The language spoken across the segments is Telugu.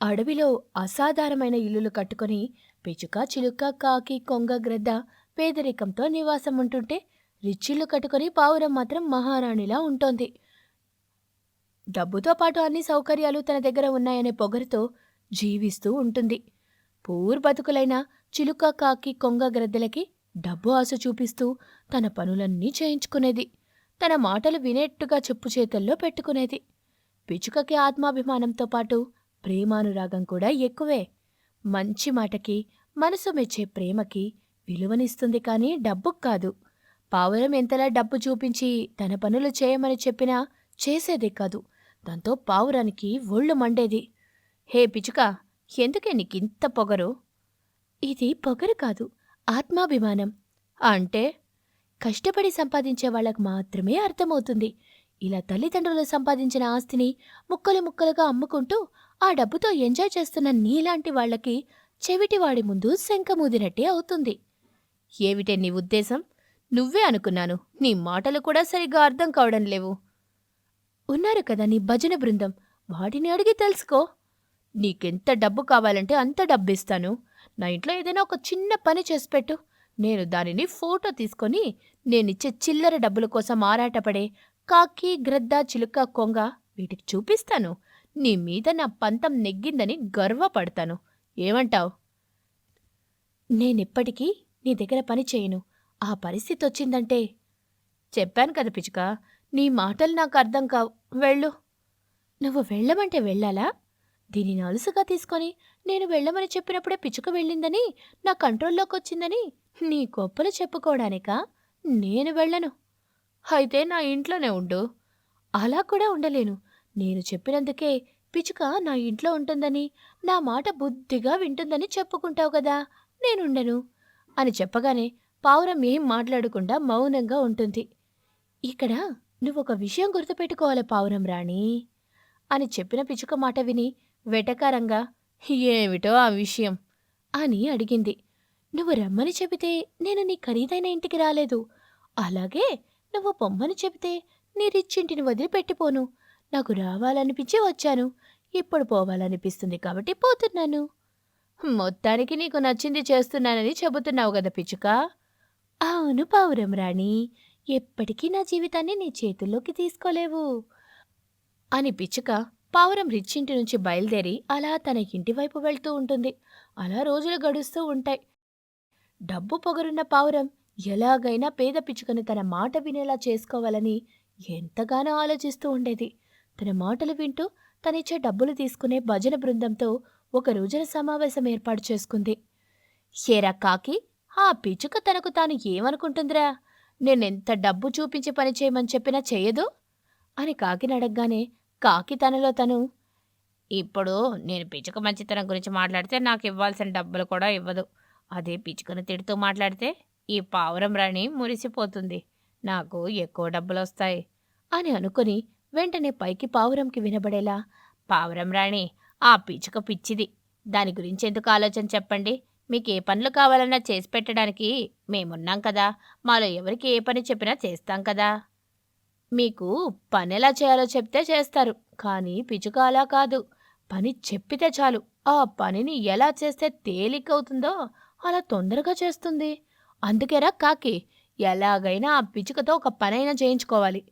అడవిలో అసాధారణమైన ఇల్లులు కట్టుకొని పిచుక చిలుక కాకి కొంగ గ్రద్ద పేదరికంతో నివాసం ఉంటుంటే రిచ్చిళ్ళు కట్టుకొని పావురం మాత్రం మహారాణిలా ఉంటోంది. డబ్బుతో పాటు అన్ని సౌకర్యాలు తన దగ్గర ఉన్నాయనే పొగరుతో జీవిస్తూ ఉంటుంది. పూర్ బతుకులైన చిలుక కాకి కొంగ గ్రద్దలకి డబ్బు ఆశ చూపిస్తూ తన పనులన్నీ చేయించుకునేది. తన మాటలు వినేట్టుగా చెప్పు చేతుల్లో పెట్టుకునేది. పిచుకకి ఆత్మాభిమానంతో పాటు ప్రేమానురాగం కూడా ఎక్కువే. మంచి మాటకి మనసు మెచ్చే ప్రేమకి విలువనిస్తుంది కానీ డబ్బుకు కాదు. పావురం ఎంతలా డబ్బు చూపించి తన పనులు చేయమని చెప్పినా చేసేదే కాదు. దాంతో పావురానికి ఒళ్ళు మండేది. హే పిచుక ఎందుకే నీకింత పొగరు? ఇది పొగరు కాదు ఆత్మాభిమానం. అంటే కష్టపడి సంపాదించే వాళ్ళకు మాత్రమే అర్థమవుతుంది. ఇలా తల్లిదండ్రులు సంపాదించిన ఆస్తిని ముక్కలు ముక్కలుగా అమ్ముకుంటూ ఆ డబ్బుతో ఎంజాయ్ చేస్తున్న నీలాంటి వాళ్ళకి చెవిటివాడి ముందు శంఖమూదినట్టే అవుతుంది. ఏమిటే నీ ఉద్దేశం? నువ్వే అనుకున్నాను. నీ మాటలు కూడా సరిగ్గా అర్థం కావడం లేవు. ఉన్నారు కదా నీ భజన బృందం. వాటిని అడిగి తెలుసుకో. నీకెంత డబ్బు కావాలంటే అంత డబ్బు ఇస్తాను నా ఇంట్లో ఏదైనా ఒక చిన్న పని చేసి పెట్టు. నేను దానిని ఫోటో తీసుకొని నేనిచ్చే చిల్లర డబ్బుల కోసం ఆరాటపడే కాకి గ్రద్ద చిలుక కొంగ వీటికి చూపిస్తాను. నీ మీద నా పంతం నెగ్గిందని గర్వపడతాను. ఏమంటావ్? నేనెప్పటికీ నీ దగ్గర పని చేయను. ఆ పరిస్థితి వచ్చిందంటే చెప్పాను కదా పిచుక నీ మాటలు నాకు అర్థం కావు. వెళ్ళు. నువ్వు వెళ్ళమంటే వెళ్ళాలా? దీనిని అలుసుగా తీసుకొని నేను వెళ్ళమని చెప్పినప్పుడే పిచుక వెళ్ళిందని నా కంట్రోల్లోకి వచ్చిందని నీ గొప్పలు చెప్పుకోవడానికా? నేను వెళ్ళను. అయితే నా ఇంట్లోనే ఉండు. అలా కూడా ఉండలేను. నేను చెప్పినందుకే పిచుక నా ఇంట్లో ఉంటుందని నా మాట బుద్ధిగా వింటుందని చెప్పుకుంటావు కదా నేనుండను అని చెప్పగానే పావురం ఏం మాట్లాడకుండా మౌనంగా ఉంటుంది. ఇక్కడ నువ్వొక విషయం గుర్తుపెట్టుకోవాలి పావురం రాణి అని చెప్పిన పిచుక మాట విని వెటకారంగా ఏమిటో ఆ విషయం? అని అడిగింది. నువ్వు రమ్మని చెబితే నేను నీ ఖరీదైన ఇంటికి రాలేదు. అలాగే నువ్వు పొమ్మని చెబితే నీ రిచ్చింటిని వదిలిపెట్టిపోను. నాకు రావాలనిపించి వచ్చాను. ఇప్పుడు పోవాలనిపిస్తుంది కాబట్టి పోతున్నాను. మొత్తానికి నీకు నచ్చింది చేస్తున్నానని చెబుతున్నావు కదా పిచ్చుక. అవును పావురం రాణి. ఎప్పటికీ నా జీవితాన్ని నీ చేతుల్లోకి తీసుకోలేవు. అని పిచ్చుక పావురం రిచ్చింటి నుంచి బయలుదేరి అలా తన ఇంటి వైపు వెళ్తూ ఉంటుంది. అలా రోజులు గడుస్తూ ఉంటాయి. డబ్బు పొగరున్న పావురం ఎలాగైనా పేద పిచ్చుకని తన మాట వినేలా చేసుకోవాలని ఎంతగానో ఆలోచిస్తూ ఉండేది. తన మాటలు వింటూ తనిచ్చే డబ్బులు తీసుకునే భజన బృందంతో ఒక రోజున సమావేశం ఏర్పాటు చేసుకుంది. ఏరా కాకి ఆ పిచ్చుక తనకు తాను ఏమనుకుంటుందిరా? నేనెంత డబ్బు చూపించి పని చేయమని చెప్పినా చేయదు? అని కాకిని అడగగానే కాకి తనలో తను ఇప్పుడు నేను పిచ్చుక మంచితనం గురించి మాట్లాడితే నాకు ఇవ్వాల్సిన డబ్బులు కూడా ఇవ్వదు. అదే పిచ్చుకను తిడుతూ మాట్లాడితే ఈ పావురం రాణి మురిసిపోతుంది. నాకు ఎక్కువ డబ్బులు వస్తాయి అని అనుకుని వెంటనే పైకి పావురంకి వినబడేలా పావురం రాణి ఆ పిచ్చుక పిచ్చిది. దాని గురించి ఎందుకు ఆలోచన చెప్పండి? మీకు ఏ పనులు కావాలన్నా చేసి పెట్టడానికి మేమున్నాం కదా. మాలో ఎవరికి ఏ పని చెప్పినా చేస్తాం కదా. మీకు పని ఎలా చేయాలో చెప్తే చేస్తారు. కానీ పిచ్చుక అలా కాదు. పని చెప్పితే చాలు. ఆ పనిని ఎలా చేస్తే తేలికవుతుందో అలా తొందరగా చేస్తుంది. అందుకేరా కాకి ఎలాగైనా ఆ పిచ్చుకతో ఒక పనైనా చేయించుకోవాలి.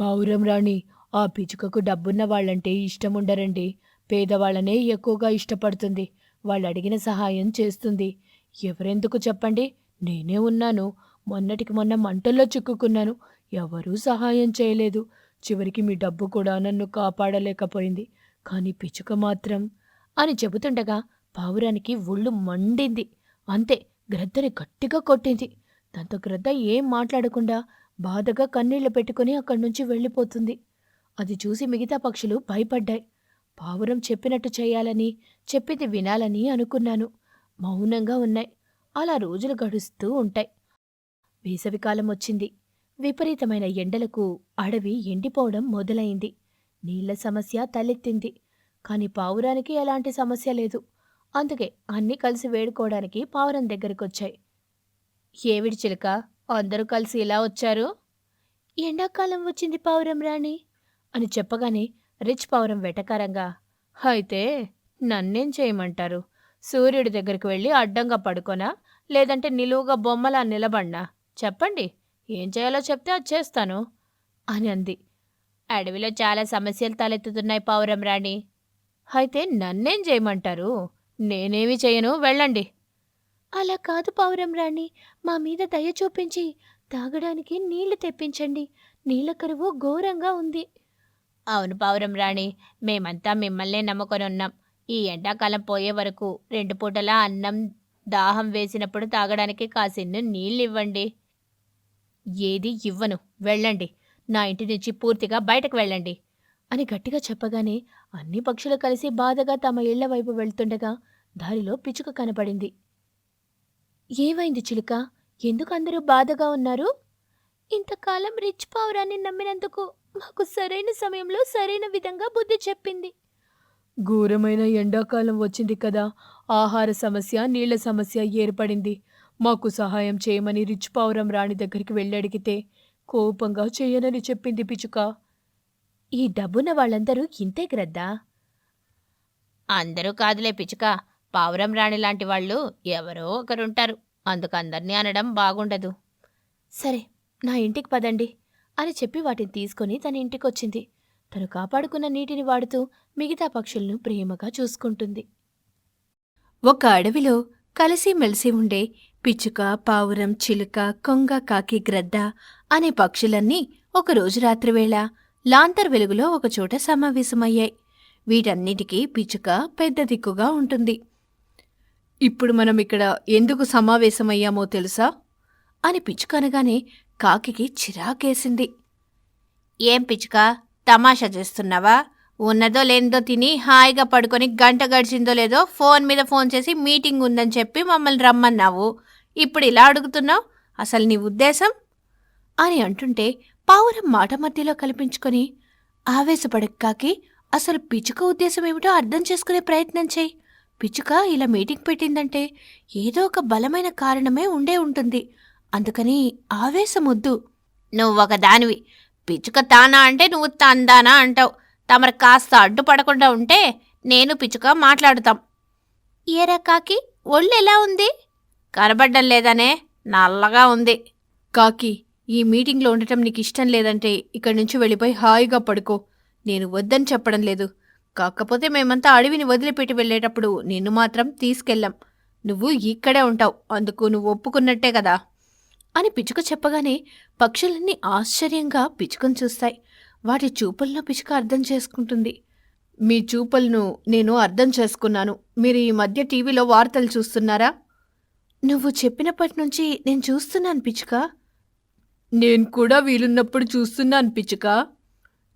పావురం రాణి ఆ పిచ్చుకకు డబ్బున్న వాళ్ళంటే ఇష్టం ఉండరండి పేదవాళ్ళనే ఎక్కువగా ఇష్టపడుతుంది. వాళ్ళు అడిగిన సహాయం చేస్తుంది. ఎవరెందుకు చెప్పండి? నేనే ఉన్నాను. మొన్నటికి మొన్న మంటల్లో చిక్కుకున్నాను. ఎవరూ సహాయం చేయలేదు. చివరికి మీ డబ్బు కూడా నన్ను కాపాడలేకపోయింది. కానీ పిచ్చుక మాత్రం అని చెబుతుండగా పావురానికి ఒళ్ళు మండింది. అంతే గ్రద్దని గట్టిగా కొట్టింది. దాంతో గ్రద్ద ఏం మాట్లాడకుండా బాధగా కన్నీళ్ళు పెట్టుకుని అక్కడి నుంచి వెళ్ళిపోతుంది. అది చూసి మిగతా పక్షులు భయపడ్డాయి. పావురం చెప్పినట్టు చేయాలని చెప్పింది వినాలని అనుకున్నాను. మౌనంగా ఉన్నాయి. అలా రోజులు గడుస్తూ ఉంటాయి. వేసవికాలం వచ్చింది. విపరీతమైన ఎండలకు అడవి ఎండిపోవడం మొదలైంది. నీళ్ళ సమస్య తలెత్తింది. కాని పావురానికి ఎలాంటి సమస్య లేదు. అందుకే అన్నీ కలిసి వేడుకోవడానికి పావురం దగ్గరికొచ్చాయి. ఏవిడి చిలుక? అందరూ కలిసి ఇలా వచ్చారు? ఎండాకాలం వచ్చింది పావురం రాణి అని చెప్పగానే రిచ్ పావురం వెటకారంగా అయితే నన్నేం చేయమంటారు? సూర్యుడి దగ్గరికి వెళ్ళి అడ్డంగా పడుకోనా? లేదంటే నిలువుగా బొమ్మలా నిలబడినా? చెప్పండి ఏం చేయాలో చెప్తే అది చేస్తాను అని అంది. అడవిలో చాలా సమస్యలు తలెత్తుతున్నాయి పావురం రాణి. అయితే నన్నేం చేయమంటారు? నేనేమి చేయను వెళ్ళండి అలా కాదు పౌరం రాణి. మా మీద దయ చూపించి తాగడానికి నీళ్ళు తెప్పించండి. నీళ్ళ కరువు ఘోరంగా ఉంది. అవును పౌరం రాణి. మేమంతా మిమ్మల్నే నమ్ముకొని ఉన్నాం ఈ ఎండాకాలం పోయే వరకు రెండు పూటలా అన్నం దాహం వేసినప్పుడు తాగడానికి కాసిన్ని నీళ్ళు ఇవ్వండి ఏది ఇవ్వను. వెళ్ళండి. నా ఇంటి నుంచి పూర్తిగా బయటకు వెళ్ళండి. అని గట్టిగా చెప్పగానే అన్ని పక్షులు కలిసి బాధగా తమ ఇళ్ళ వైపు వెళ్తుండగా దారిలో పిచుక కనపడింది. ఏమైంది చిలుక? ఎందుకు అందరూ బాధగా ఉన్నారు? ఇంతకాలం రిచ్ పావురాన్ని నమ్మినందుకు మాకు సరైన సమయంలో సరైన విధంగా బుద్ధి చెప్పింది. ఘోరమైన ఎండాకాలం వచ్చింది కదా. ఆహార సమస్య నీళ్ళ సమస్య ఏర్పడింది. మాకు సహాయం చేయమని రిచ్ పావురం రాణి దగ్గరికి వెళ్ళి అడిగితే కోపంగా చేయనని చెప్పింది పిచుక. ఈ డబ్బున్న వాళ్ళందరూ ఇంతే గ్రద్దా? అందరూ కాదులే పిచుక. పావురం రాణి లాంటి వాళ్ళు ఎవరో ఒకరుంటారు. అందుకు అనడం బాగుండదు. సరే నా ఇంటికి పదండి. అని చెప్పి వాటిని తీసుకొని తన ఇంటికొచ్చింది. తను కాపాడుకున్న నీటిని వాడుతూ మిగతా పక్షులను ప్రేమగా చూసుకుంటుంది. ఒక అడవిలో కలిసిమెలిసి ఉండే పిచ్చుక పావురం చిలుక కొంగ కాకి గ్రద్ద అనే పక్షులన్నీ ఒకరోజు రాత్రివేళ లాంతర్ వెలుగులో ఒకచోట సమావేశమయ్యాయి. వీటన్నిటికీ పిచ్చుక పెద్ద దిక్కుగా ఉంటుంది. ఇప్పుడు మనం ఇక్కడ ఎందుకు సమావేశమయ్యామో తెలుసా? అని పిచ్చుక అనగానే కాకికి చిరాకేసింది. ఏం పిచ్చుక తమాషా చేస్తున్నావా? ఉన్నదో లేనిదో తిని హాయిగా పడుకొని గంట గడిచిందో లేదో ఫోన్ మీద ఫోన్ చేసి మీటింగ్ ఉందని చెప్పి మమ్మల్ని రమ్మన్నావు. ఇప్పుడు ఇలా అడుగుతున్నావు? అసలు నీ ఉద్దేశం? అని అంటుంటే పావురం మాట మధ్యలో కల్పించుకొని ఆవేశపడక్కాకి అసలు పిచ్చుక ఉద్దేశం ఏమిటో అర్థం చేసుకునే ప్రయత్నం చేయి. పిచ్చుక ఇలా మీటింగ్ పెట్టిందంటే ఏదో ఒక బలమైన కారణమే ఉండే ఉంటుంది. అందుకని ఆవేశమొద్దు. నువ్వు ఒక దానివి. పిచ్చుక తానా అంటే నువ్వు తందానా అంటావు. తమరు కాస్త అడ్డుపడకుండా ఉంటే నేను పిచ్చుక మాట్లాడుతాం. ఏరా కాకి ఒళ్ళు ఎలా ఉంది? కనబడ్డం లేదనే నల్లగా ఉంది. కాకి ఈ మీటింగ్లో ఉండటం నీకు ఇష్టం లేదంటే ఇక్కడి నుంచి వెళ్ళిపోయి హాయిగా పడుకో. నేను వద్దని చెప్పడం లేదు. కాకపోతే మేమంతా అడవిని వదిలిపెట్టి వెళ్ళేటప్పుడు నిన్ను మాత్రం తీసుకెళ్ళాం. నువ్వు ఇక్కడే ఉంటావు. అందుకు నువ్వు ఒప్పుకున్నట్టే కదా. అని పిచ్చుక చెప్పగానే పక్షులన్నీ ఆశ్చర్యంగా పిచ్చుకను చూస్తాయి. వాటి చూపుల్లో పిచ్చుక అర్థం చేసుకుంటుంది. మీ చూపులను నేను అర్థం చేసుకున్నాను. మీరు ఈ మధ్య టీవీలో వార్తలు చూస్తున్నారా? నువ్వు చెప్పినప్పటి నుంచి నేను చూస్తున్నాను పిచ్చుక. నేను కూడా వీలున్నప్పుడు చూస్తున్నాను పిచ్చుక.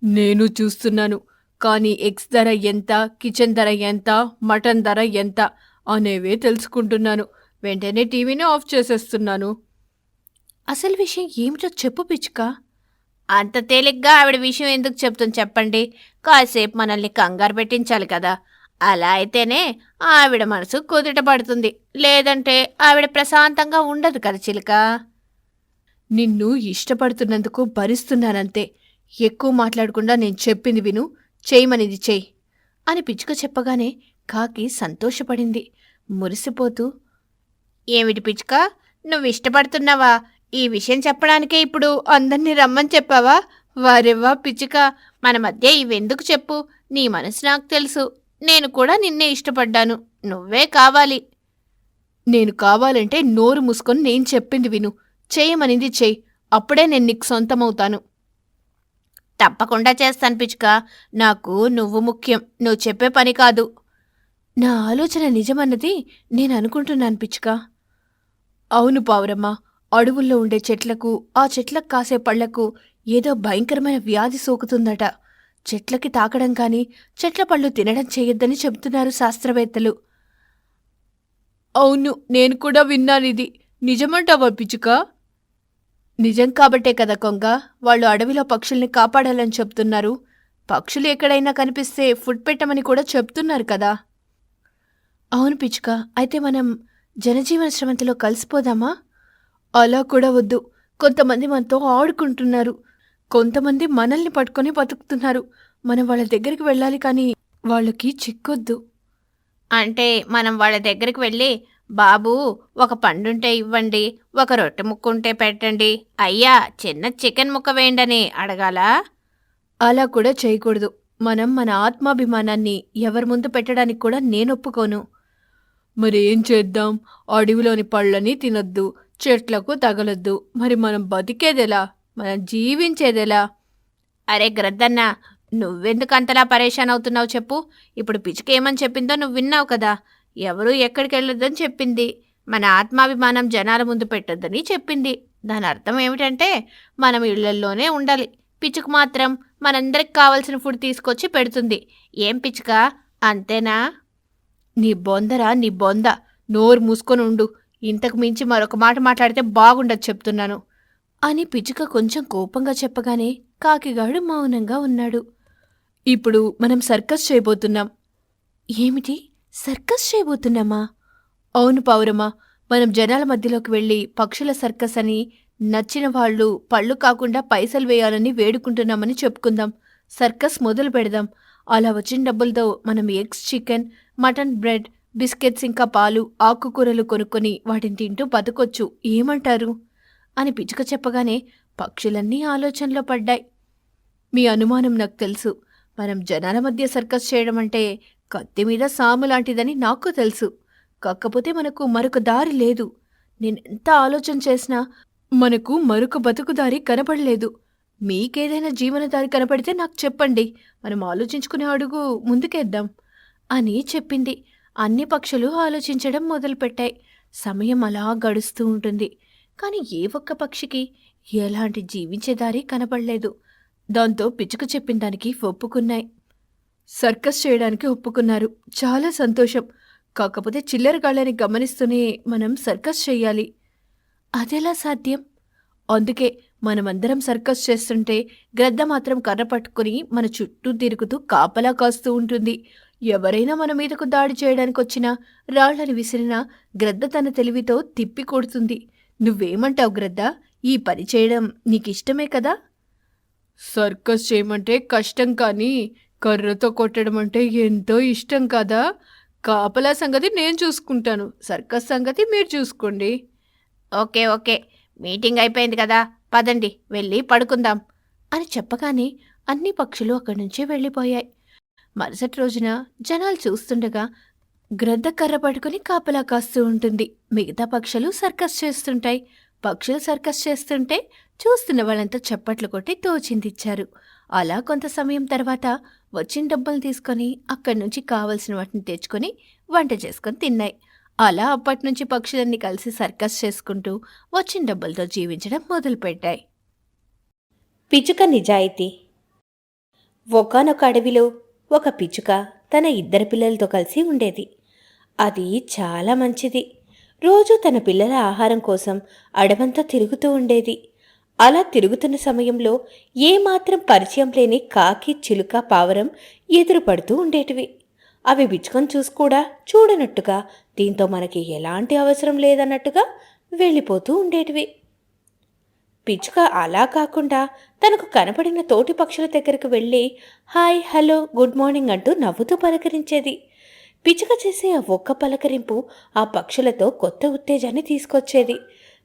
నేను చూస్తున్నాను. కానీ ఎగ్స్ ధర ఎంత కిచెన్ ధర ఎంత మటన్ ధర ఎంత అనేవే తెలుసుకుంటున్నాను. వెంటనే టీవీని ఆఫ్ చేసేస్తున్నాను. అసలు విషయం ఏమిటో చెప్పు పిచ్చుక. అంత తేలిగ్గా ఆవిడ విషయం ఎందుకు చెప్తుంది చెప్పండి. కాసేపు మనల్ని కంగారు పెట్టించాలి కదా. అలా అయితేనే ఆవిడ మనసు కుదుట పడుతుంది. లేదంటే ఆవిడ ప్రశాంతంగా ఉండదు కదా చిలుక. నిన్ను ఇష్టపడుతున్నందుకు భరిస్తున్నానంతే. ఎక్కువ మాట్లాడకుండా నేను చెప్పింది విను. చేయమనిది చేయి అని పిచ్చుక చెప్పగానే కాకి సంతోషపడింది. మురిసిపోతూ ఏమిటి పిచ్చుక? నువ్వు ఇష్టపడుతున్నావా? ఈ విషయం చెప్పడానికే ఇప్పుడు అందరినీ రమ్మని చెప్పావా? వారెవ్వా పిచ్చుక? మన మధ్య ఇవెందుకు చెప్పు? నీ మనసు నాకు తెలుసు. నేను కూడా నిన్నే ఇష్టపడ్డాను. నువ్వే కావాలి. నేను కావాలంటే నోరు మూసుకొని నేను చెప్పింది విను. చేయమనిది చేయి. అప్పుడే నేను నీకు సొంతమవుతాను. తప్పకుండా చేస్తాను పిచ్చుక. నాకు నువ్వు ముఖ్యం. నువ్వు చెప్పే పని కాదు. నా ఆలోచన నిజమన్నది నేను అనుకుంటున్నాను పిచ్చుక. అవును పావురమ్మ. అడవుల్లో ఉండే చెట్లకు ఆ చెట్లకు కాసే పళ్ళకు ఏదో భయంకరమైన వ్యాధి సోకుతుందట. చెట్లకి తాకడం కాని చెట్ల పళ్ళు తినడం చేయొద్దని చెబుతున్నారు శాస్త్రవేత్తలు. అవును నేను కూడా విన్నాను ఇది. నిజమంటావా పిచ్చుక? నిజం కాబట్టే కదా కొంగ వాళ్ళు అడవిలో పక్షుల్ని కాపాడాలని చెప్తున్నారు. పక్షులు ఎక్కడైనా కనిపిస్తే ఫుడ్ పెట్టమని కూడా చెప్తున్నారు కదా. అవును పిచ్చుక అయితే మనం జనజీవన శ్రమంతిలో కలిసిపోదామా? అలా కూడా వద్దు. కొంతమంది మనతో ఆడుకుంటున్నారు. కొంతమంది మనల్ని పట్టుకొని బతుకుతున్నారు. మనం వాళ్ళ దగ్గరికి వెళ్ళాలి కానీ వాళ్ళకి చిక్కొద్దు. అంటే మనం వాళ్ళ దగ్గరికి వెళ్ళి బాబు ఒక పండుంటే ఇవ్వండి ఒక రొట్టె ముక్క ఉంటే పెట్టండి. అయ్యా చిన్న చికెన్ ముక్క వేయండని అడగాలా? అలా కూడా చేయకూడదు. మనం మన ఆత్మాభిమానాన్ని ఎవరి ముందు పెట్టడానికి కూడా నేను ఒప్పుకోను. మరి ఏం చేద్దాం? అడవిలోని పళ్ళని తినొద్దు చెట్లకు తగలొద్దు. మరి మనం బతికేదెలా? మనం జీవించేదెలా? అరే గ్రద్దన్న నువ్వెందుకు అంతలా పరేషాన్ అవుతున్నావు చెప్పు. ఇప్పుడు పిచ్చుక ఏమని చెప్పిందో నువ్వు విన్నావు కదా. ఎవరూ ఎక్కడికి వెళ్ళొద్దని చెప్పింది. మన ఆత్మాభిమానం జనాల ముందు పెట్టొద్దని చెప్పింది. దాని అర్థం ఏమిటంటే మనం ఇళ్ళల్లోనే ఉండాలి. పిచ్చుకు మాత్రం మనందరికి కావలసిన ఫుడ్ తీసుకొచ్చి పెడుతుంది. ఏం పిచ్చుక? అంతేనా? నీ బొందరా? నీ బొంద. నోరు మూసుకొని ఉండు. ఇంతకు మించి మరొక మాట మాట్లాడితే బాగుండదు చెప్తున్నాను. అని పిచ్చుక కొంచెం కోపంగా చెప్పగానే కాకిగాడు మౌనంగా ఉన్నాడు. ఇప్పుడు మనం సర్కస్ చేయబోతున్నాం. ఏమిటి? సర్కస్ చేయబోతున్నామా? అవును పౌరమా మనం జనాల మధ్యలోకి వెళ్ళి పక్షుల సర్కస్ అని నచ్చిన వాళ్ళు పళ్ళు కాకుండా పైసలు వేయాలని వేడుకుంటున్నామని చెప్పుకుందాం. సర్కస్ మొదలు పెడదాం. అలా వచ్చిన డబ్బులతో మనం eggs chicken mutton bread biscuits ఇంకా పాలు ఆకుకూరలు కొనుక్కొని వాటిని తింటూ బతకొచ్చు. ఏమంటారు? అని పిచుక చెప్పగానే పక్షులన్నీ ఆలోచనలో పడ్డాయి. మీ అనుమానం నాకు తెలుసు. మనం జనాల మధ్య సర్కస్ చేయడం అంటే కత్తి మీద సాము లాంటిదని నాకు తెలుసు. కాకపోతే మనకు మరొక దారి లేదు. నేను ఎంత ఆలోచన చేసినా మనకు మరొక బతుకు దారి కనపడలేదు. మీకేదైనా జీవనదారి కనపడితే నాకు చెప్పండి. మనం ఆలోచించుకునే అడుగు ముందుకేద్దాం. అని చెప్పింది. అన్ని పక్షులు ఆలోచించడం మొదలుపెట్టాయి. సమయం అలా గడుస్తూ ఉంటుంది. కానీ ఏ ఒక్క పక్షికి ఎలాంటి జీవించే దారి కనపడలేదు. దాంతో పిచ్చుక చెప్పిన దానికి ఒప్పుకున్నాయి. సర్కస్ చేయడానికి ఒప్పుకున్నారు. చాలా సంతోషం. కాకపోతే చిల్లరగాళ్ళని గమనిస్తూనే మనం సర్కస్ చేయాలి. అదెలా సాధ్యం? అందుకే మనమందరం సర్కస్ చేస్తుంటే గ్రద్ద మాత్రం కర్ర పట్టుకుని మన చుట్టూ తిరుగుతూ కాపలా కాస్తూ ఉంటుంది. ఎవరైనా మన మీదకు దాడి చేయడానికి వచ్చినా రాళ్ళను విసిరినా గ్రద్ద తన తెలివితో తిప్పి కొడుతుంది. నువ్వేమంటావు గ్రద్ద? ఈ పని చేయడం నీకిష్టమే కదా? సర్కస్ చేయమంటే కష్టం కానీ కర్రతో కొట్టడం అంటే ఎంతో ఇష్టం కదా. కాపలా సంగతి నేను చూసుకుంటాను. సర్కస్ సంగతి మీరు చూసుకోండి. Okay okay. మీటింగ్ అయిపోయింది కదా. పదండి వెళ్ళి పడుకుందాం. అని చెప్పగానే అన్ని పక్షులు అక్కడి నుంచి వెళ్ళిపోయాయి. మరుసటి రోజున జనాలు చూస్తుండగా గ్రద్ద కర్ర పట్టుకుని కాపలా కాస్తూ ఉంటుంది. మిగతా పక్షులు సర్కస్ చేస్తుంటాయి. పక్షులు సర్కస్ చేస్తుంటే చూస్తున్న వాళ్ళంతా చప్పట్లు కొట్టి తోచిందిచ్చారు. అలా కొంత సమయం తర్వాత వచ్చిన డబ్బులు తీసుకొని అక్కడి నుంచి కావలసిన వాటిని తెచ్చుకొని వంట చేసుకొని తిన్నాయి. అలా అప్పటి నుంచి పక్షులన్నీ కలిసి సర్కస్ చేసుకుంటూ వచ్చిన డబ్బులతో జీవించడం మొదలుపెట్టాయి. పిచ్చుక నిజాయితీ. ఒకానొక అడవిలో ఒక పిచ్చుక తన ఇద్దరు పిల్లలతో కలిసి ఉండేది. అది చాలా మంచిది. రోజు తన పిల్లల ఆహారం కోసం అడవంతా తిరుగుతూ ఉండేది. అలా తిరుగుతున్న సమయంలో ఏమాత్రం పరిచయం లేని కాకి చిలుక పావరం ఎదురుపడుతూ ఉండేటివి. అవి పిచ్చుకొని చూసి కూడా చూడనట్టుగా దీంతో మనకి ఎలాంటి అవసరం లేదన్నట్టుగా వెళ్ళిపోతూ ఉండేటివి. పిచ్చుక అలా కాకుండా తనకు కనపడిన తోటి పక్షుల దగ్గరకు వెళ్ళి హాయ్ హలో గుడ్ మార్నింగ్ అంటూ నవ్వుతూ పలకరించేది. పిచ్చుక చేసే ఆ ఒక్క పలకరింపు ఆ పక్షులతో కొత్త ఉత్తేజాన్ని తీసుకొచ్చేది.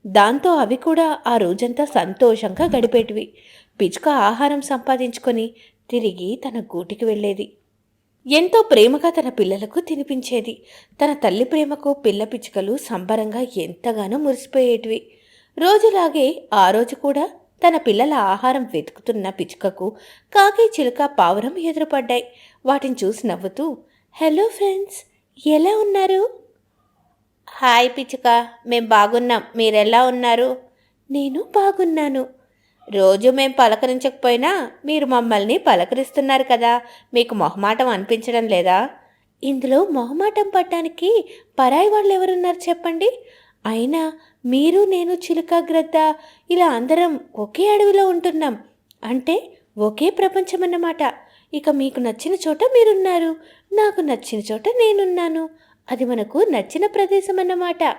దాంతో అవి కూడా ఆ రోజంతా సంతోషంగా గడిపేటివి. పిచ్చుక ఆహారం సంపాదించుకొని తిరిగి తన గూటికి వెళ్ళేది. ఎంతో ప్రేమగా తన పిల్లలకు తినిపించేది. తన తల్లి ప్రేమకు పిల్ల పిచ్చుకలు సంబరంగా ఎంతగానో మురిసిపోయేటివి. రోజులాగే ఆ రోజు కూడా తన పిల్లల ఆహారం వెతుకుతున్న పిచ్చుకకు కాకి చిలుక పావురం ఎదురుపడ్డాయి. వాటిని చూసి నవ్వుతూ హలో ఫ్రెండ్స్ ఎలా ఉన్నారు? హాయ్ పిచ్చుక మేం బాగున్నాం. మీరెలా ఉన్నారు? నేను బాగున్నాను. రోజు మేం పలకరించకపోయినా మీరు మమ్మల్ని పలకరిస్తున్నారు కదా. మీకు మొహమాటం అనిపించడం లేదా? ఇందులో మొహమాటం పట్టడానికి పరాయి వాళ్ళు ఎవరున్నారు చెప్పండి. అయినా మీరు నేను చిలుక గ్రద్ద ఇలా అందరం ఒకే అడవిలో ఉంటున్నాం. అంటే ఒకే ప్రపంచం అన్నమాట ఇక మీకు నచ్చిన చోట మీరున్నారు. నాకు నచ్చిన చోట నేనున్నాను. అది మనకు నచ్చిన ప్రదేశం అన్నమాట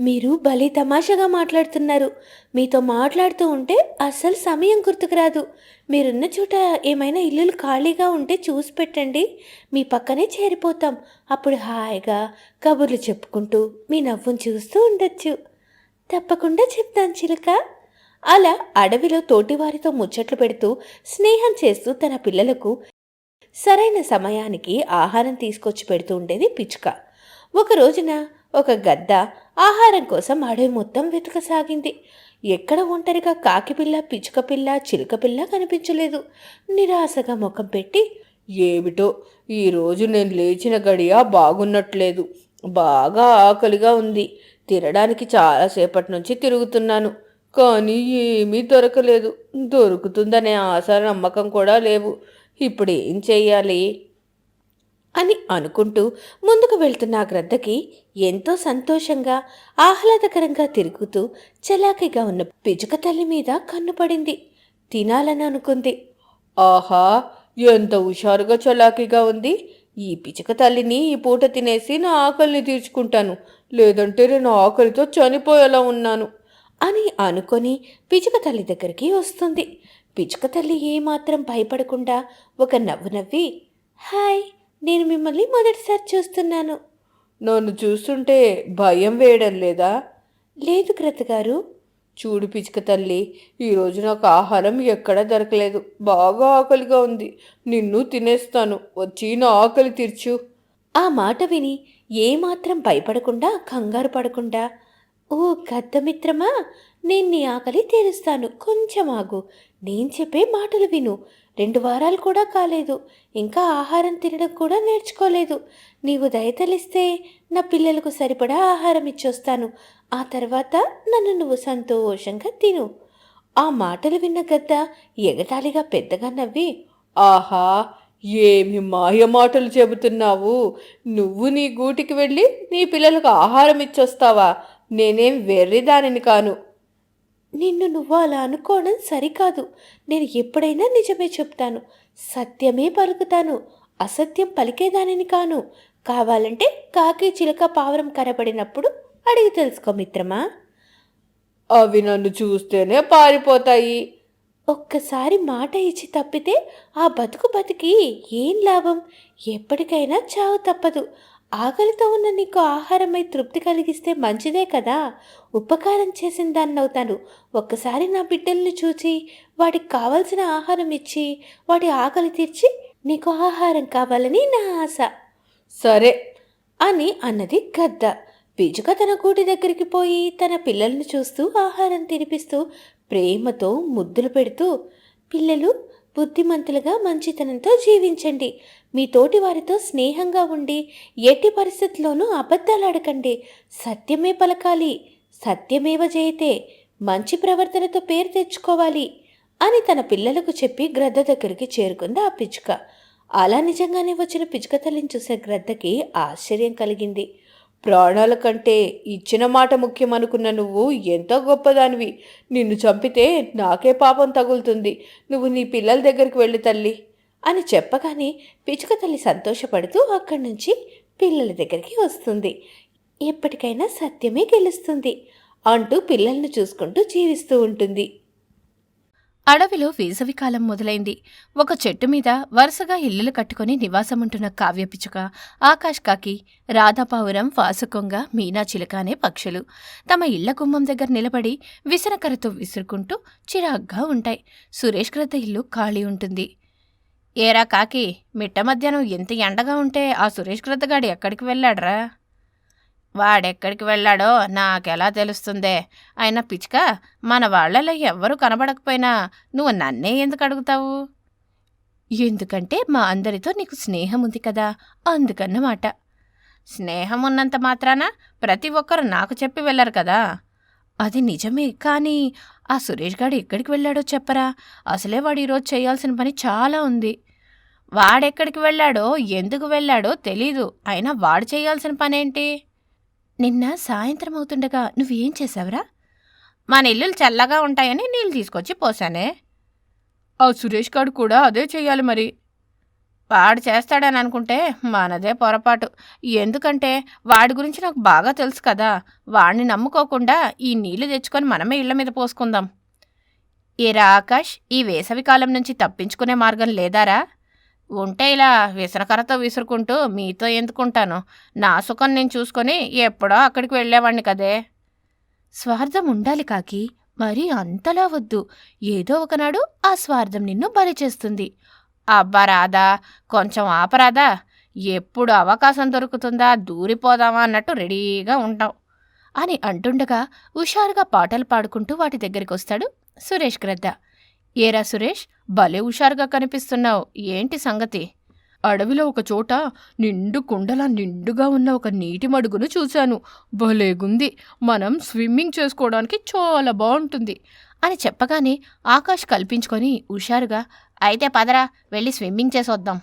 మీరు భలే తమాషాగా మాట్లాడుతున్నారు. మీతో మాట్లాడుతూ ఉంటే అస్సలు సమయం గుర్తుకురాదు. మీరున్న చోట ఏమైనా ఇల్లులు ఖాళీగా ఉంటే చూసి పెట్టండి. మీ పక్కనే చేరిపోతాం. అప్పుడు హాయిగా కబుర్లు చెప్పుకుంటూ మీ నవ్వును చూస్తూ ఉండొచ్చు. తప్పకుండా చెప్తాను చిలుక. అలా అడవిలో తోటివారితో ముచ్చట్లు పెడుతూ స్నేహం చేస్తూ తన పిల్లలకు సరైన సమయానికి ఆహారం తీసుకొచ్చి పెడుతూ ఉండేది పిచ్చుక. ఒక రోజున ఒక గద్ద ఆహారం కోసం అడవి మొత్తం వెతకసాగింది. ఎక్కడ ఒంటరిగా కాకిపిల్ల పిచ్చుక పిల్ల చిలుక పిల్ల కనిపించలేదు. నిరాశగా ముఖం పెట్టి ఏమిటో ఈరోజు నేను లేచిన గడియ బాగున్నట్లేదు. బాగా ఆకలిగా ఉంది. తినడానికి చాలాసేపటి నుంచి తిరుగుతున్నాను. కానీ ఏమీ దొరకలేదు. దొరుకుతుందనే ఆశ నమ్మకం కూడా లేవు. ఇప్పుడు ఏం చేయాలి అని అనుకుంటూ ముందుకు వెళ్తున్న ఆ గ్రద్దకి ఎంతో సంతోషంగా ఆహ్లాదకరంగా తిరుగుతూ చలాకీగా ఉన్న పిజుక తల్లి మీద కన్నుపడింది తినాలని అనుకుంది. ఆహా ఎంత హుషారుగా చలాకీగా ఉంది. ఈ పిచ్చుక తల్లిని ఈ పూట తినేసి నా ఆకలిని తీర్చుకుంటాను. లేదంటే నేను ఆకలితో చనిపోయేలా ఉన్నాను. అని అనుకొని పిచుక తల్లి దగ్గరికి వస్తుంది. పిచుక తల్లి ఏమాత్రం భయపడకుండా ఒక నవ్వు నవ్వి హాయ్ నేను మిమ్మల్ని మొదటిసారి చూస్తున్నాను. నన్ను చూస్తుంటే భయం వేయడం లేదా? లేదు క్రతగారు చూడు పిచ్చుక తల్లి ఈరోజు నాకు ఆహారం ఎక్కడా దొరకలేదు. బాగా ఆకలిగా ఉంది. నిన్ను తినేస్తాను. వచ్చి నా ఆకలి తీర్చు. ఆ మాట విని ఏమాత్రం భయపడకుండా కంగారు పడకుండా ఓ గద్దమిత్రమా నేను నీ ఆకలి తీరుస్తాను. కొంచెం ఆగు. నేను చెప్పే మాటలు విను. రెండు వారాలు కూడా కాలేదు. ఇంకా ఆహారం తినడం కూడా నేర్చుకోలేదు. నీవు దయతలిస్తే నా పిల్లలకు సరిపడా ఆహారం ఇచ్చొస్తాను. ఆ తర్వాత నన్ను నువ్వు సంతోషంగా తిను. ఆ మాటలు విన్న గద్ద ఎగటాళిగా పెద్దగా నవ్వి ఆహా! ఏమి మాయ మాటలు చెబుతున్నావు? నువ్వు నీ గూటికి వెళ్ళి నీ పిల్లలకు ఆహారం ఇచ్చొస్తావా? నేనేం వెర్రిదానిని కాను. నిన్ను నువ్వు అలా అనుకోవడం సరికాదు. నేను ఎప్పుడైనా నిజమే చెప్తాను. సత్యమే పలుకుతాను. అసత్యం పలికేదానిని కాను. కావాలంటే కాకి చిలక పావురం కరబడినప్పుడు అడిగి తెలుసుకో మిత్రమా. అవి నన్ను చూస్తేనే పారిపోతాయి. ఒక్కసారి మాట ఇచ్చి తప్పితే ఆ బతుకు బతికి ఏం లాభం? ఎప్పటికైనా చావు తప్పదు. ఆకలితో ఉన్న నీకు ఆహారమై తృప్తి కలిగిస్తే మంచిదే కదా. ఉపకారం చేసిన దాన్ని అవుతాను. ఒక్కసారి నా బిడ్డల్ని చూచి వాటికి కావలసిన ఆహారం ఇచ్చి వాటి ఆకలి తీర్చి నీకు ఆహారం కావాలని నా ఆశ. సరే అని అన్నది గద్ద. పిచుక తన కూటి దగ్గరికి పోయి తన పిల్లల్ని చూస్తూ ఆహారం తినిపిస్తూ ప్రేమతో ముద్దులు పెడుతూ పిల్లలు బుద్ధిమంతులుగా మంచితనంతో జీవించండి. మీ తోటి వారితో స్నేహంగా ఉండి ఎట్టి పరిస్థితుల్లోనూ అబద్ధాలు అడకండి సత్యమే పలకాలి సత్యమేవ జయితే మంచి ప్రవర్తనతో పేరు తెచ్చుకోవాలి అని తన పిల్లలకు చెప్పి గ్రద్ద దగ్గరికి చేరుకుంది ఆ పిచ్చుక. అలా నిజంగానే వచ్చిన పిచ్చుక తల్లిని చూసే గ్రద్దకి ఆశ్చర్యం కలిగింది. ప్రాణాల కంటే ఇచ్చిన మాట ముఖ్యమనుకున్న నువ్వు ఎంతో గొప్పదానివి. నిన్ను చంపితే నాకే పాపం తగులుతుంది. నువ్వు నీ పిల్లల దగ్గరికి వెళ్ళి తల్లి అని చెప్పగానే పిచుక తల్లి సంతోషపడుతూ అక్కడి నుంచి పిల్లల దగ్గరికి వస్తుంది. ఎప్పటికైనా సత్యమే గెలుస్తుంది అంటూ పిల్లల్ని చూసుకుంటూ జీవిస్తూ ఉంటుంది. అడవిలో వేసవికాలం మొదలైంది. ఒక చెట్టు మీద వరుసగా ఇల్లులు కట్టుకుని నివాసముంటున్న కావ్య పిచ్చుక ఆకాష్ కాకి రాధాపావురం వాసుకొంగ మీనా చిలుక అనే పక్షులు. తమ ఇళ్ళ గుమ్మం దగ్గర నిలబడి విసనకరతో విసురుకుంటూ చిరాగ్గా ఉంటాయి. సురేష్ గ్రద్ద ఇల్లు ఖాళీ ఉంటుంది. ఏరా కాకి మిట్ట మధ్యాహ్నం ఎంత ఎండగా ఉంటే ఆ సురేష్ గ్రద్దగాడు ఎక్కడికి వెళ్ళాడ్రా? వాడెక్కడికి వెళ్ళాడో నాకెలా తెలుస్తుందే? అయినా పిచ్చుక మన వాళ్ళలో ఎవ్వరూ కనబడకపోయినా నువ్వు నన్నే ఎందుకు అడుగుతావు? ఎందుకంటే మా అందరితో నీకు స్నేహం ఉంది కదా అందుకన్నమాట. స్నేహం ఉన్నంత మాత్రాన ప్రతి ఒక్కరు నాకు చెప్పి వెళ్ళరు కదా. అది నిజమే కానీ ఆ సురేష్ గాడు ఎక్కడికి వెళ్ళాడో చెప్పరా? అసలే వాడు ఈరోజు చేయాల్సిన పని చాలా ఉంది. వాడెక్కడికి వెళ్ళాడో ఎందుకు వెళ్ళాడో తెలీదు. అయినా వాడు చేయాల్సిన పనేంటి? నిన్న సాయంత్రం అవుతుండగా నువ్వేం చేసావురా మన ఇల్లులు చల్లగా ఉంటాయని నీళ్ళు తీసుకొచ్చి పోసానే. ఆ సురేష్ గారు కూడా అదే చెయ్యాలి మరి. వాడు చేస్తాడని అనుకుంటే మనదే పొరపాటు. ఎందుకంటే వాడి గురించి నాకు బాగా తెలుసు కదా. వాడిని నమ్ముకోకుండా ఈ నీళ్ళు తెచ్చుకొని మనమే ఇళ్ళ మీద పోసుకుందాం. ఏరా ఆకాష్ ఈ వేసవికాలం నుంచి తప్పించుకునే మార్గం లేదారా? ఉంటే ఇలా విసనకరతో విసురుకుంటూ మీతో ఎందుకుంటాను? నా సుఖం నేను చూసుకొని ఎప్పుడో అక్కడికి వెళ్ళేవాడిని కదే. స్వార్థం ఉండాలి కాకి మరీ అంతలా వద్దు. ఏదో ఒకనాడు ఆ స్వార్థం నిన్ను బలి చేస్తుంది. అబ్బా రాదా కొంచెం ఆపరాదా ఎప్పుడు అవకాశం దొరుకుతుందా దూరిపోదామా అన్నట్టు రెడీగా ఉంటాం అని అంటుండగా హుషారుగా పాటలు పాడుకుంటూ వాటి దగ్గరికి వస్తాడు సురేష్ గ్రద్ద. ఏరా సురేష్ భలే హుషారుగా కనిపిస్తున్నావు. ఏంటి సంగతి? అడవిలో ఒక చోట నిండు కుండలా నిండుగా ఉన్న ఒక నీటి మడుగును చూశాను. భలేగుంది మనం స్విమ్మింగ్ చేసుకోవడానికి చాలా బాగుంటుంది అని చెప్పగానే ఆకాష్ కల్పించుకొని హుషారుగా అయితే పదరా వెళ్ళి స్విమ్మింగ్ చేసొద్దాం.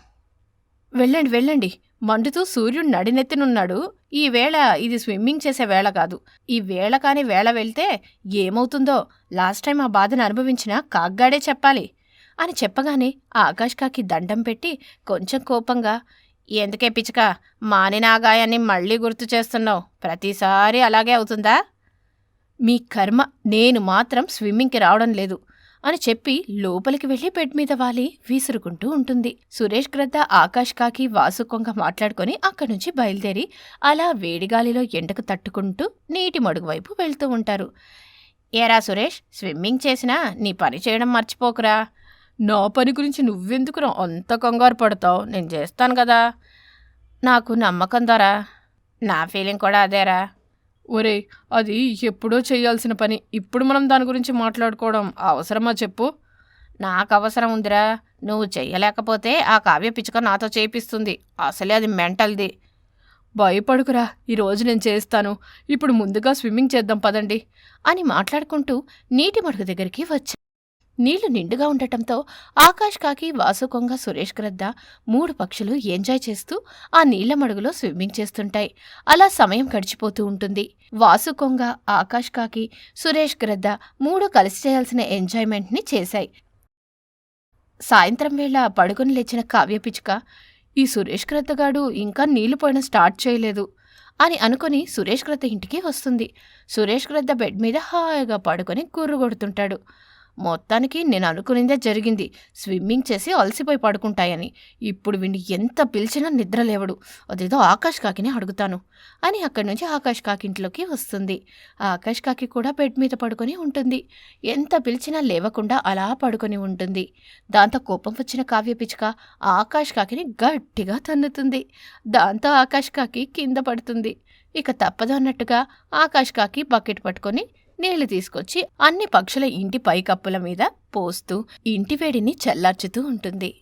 వెళ్ళండి వెళ్ళండి. మండుతూ సూర్యుడు నడినెత్తినున్నాడు. ఈ వేళ ఇది స్విమ్మింగ్ చేసే వేళ కాదు. ఈ వేళ కాని వేళ వెళ్తే ఏమవుతుందో లాస్ట్ టైం ఆ బాధను అనుభవించిన కాగ్గాడే చెప్పాలి. అని చెప్పగానే ఆకాష్ కాకి దండం పెట్టి కొంచెం కోపంగా ఎందుకే పిచ్చుక మానిన ఆగాయాన్ని మళ్ళీ గుర్తు చేస్తున్నావు? ప్రతిసారి అలాగే అవుతుందా? మీ కర్మ నేను మాత్రం స్విమ్మింగ్కి రావడం లేదు అని చెప్పి లోపలికి వెళ్ళి బెడ్ మీద వాలి విసురుకుంటూ ఉంటుంది. సురేష్ గ్రద్ద ఆకాష్ కాకి వాసుకొంగ మాట్లాడుకొని అక్కడి నుంచి బయలుదేరి అలా వేడిగాలిలో ఎండకు తట్టుకుంటూ నీటి మడుగు వైపు వెళ్తూ ఉంటారు. ఏరా సురేష్ స్విమ్మింగ్ చేసినా నీ పని చేయడం మర్చిపోకురా. నా పని గురించి నువ్వెందుకు అంత కంగారు పడతావు? నేను చేస్తాను కదా. నాకు నమ్మకం ద్వారా నా ఫీలింగ్ కూడా అదేరా. ఒరే అది ఎప్పుడో చేయాల్సిన పని. ఇప్పుడు మనం దాని గురించి మాట్లాడుకోవడం అవసరమా చెప్పు? నాకు అవసరం ఉందిరా. నువ్వు చెయ్యలేకపోతే ఆ కావ్య పిచ్చుక నాతో చేపిస్తుంది అసలే అది మెంటల్ది. భయపడుకురా. ఈరోజు నేను చేస్తాను. ఇప్పుడు ముందుగా స్విమ్మింగ్ చేద్దాం పదండి అని మాట్లాడుకుంటూ నీటి మడుగు దగ్గరికి వచ్చాను నీళ్ళు నిండుగా ఉండటంతో ఆకాష్ కాకి వాసు కొంగ సురేష్ గ్రద్ద మూడు పక్షులు ఎంజాయ్ చేస్తూ ఆ నీళ్ళ మడుగులో స్విమ్మింగ్ చేస్తుంటాయి. అలా సమయం గడిచిపోతూ ఉంటుంది. వాసు కొంగ ఆకాష్ కాకి సురేష్ గ్రద్ద మూడు కలిసి చేయాల్సిన ఎంజాయ్మెంట్ని చేశాయి. సాయంత్రం వేళ పడుకొని లేచిన కావ్య పిచ్చుక ఈ సురేష్ గ్రద్దగాడు ఇంకా నీళ్ళు పోయడం స్టార్ట్ చేయలేదు అని అనుకుని సురేష్ గ్రద్ద ఇంటికి వస్తుంది. సురేష్ గ్రద్ద బెడ్ మీద హాయిగా పడుకొని గుర్రు కొడుతుంటాడు మొత్తానికి నేను అనుకునిందే జరిగింది. స్విమ్మింగ్ చేసి అలసిపోయి పడుకుంటాయని. ఇప్పుడు వీడిని ఎంత పిలిచినా నిద్ర లేవడు. అదేదో ఆకాష్ కాకిని అడుగుతాను. అని అక్కడి నుంచి ఆకాష్ కాకింట్లోకి వస్తుంది. ఆకాష్ కాకి కూడా బెడ్ మీద పడుకొని ఉంటుంది. ఎంత పిలిచినా లేవకుండా అలా పడుకొని ఉంటుంది. దాంతో కోపం వచ్చిన కావ్య పిచ్చుక ఆకాష్ కాకిని గట్టిగా తన్నుతుంది. దాంతో ఆకాష్ కాకి కింద పడుతుంది. ఇక తప్పదు అన్నట్టుగా ఆకాష్ కాకి బకెట్ పట్టుకొని నీళ్ళు తీసుకొచ్చి అన్ని పక్షుల ఇంటి పైకప్పుల మీద పోస్తూ ఇంటి వేడిని చల్లార్చుతూ ఉంటుంది.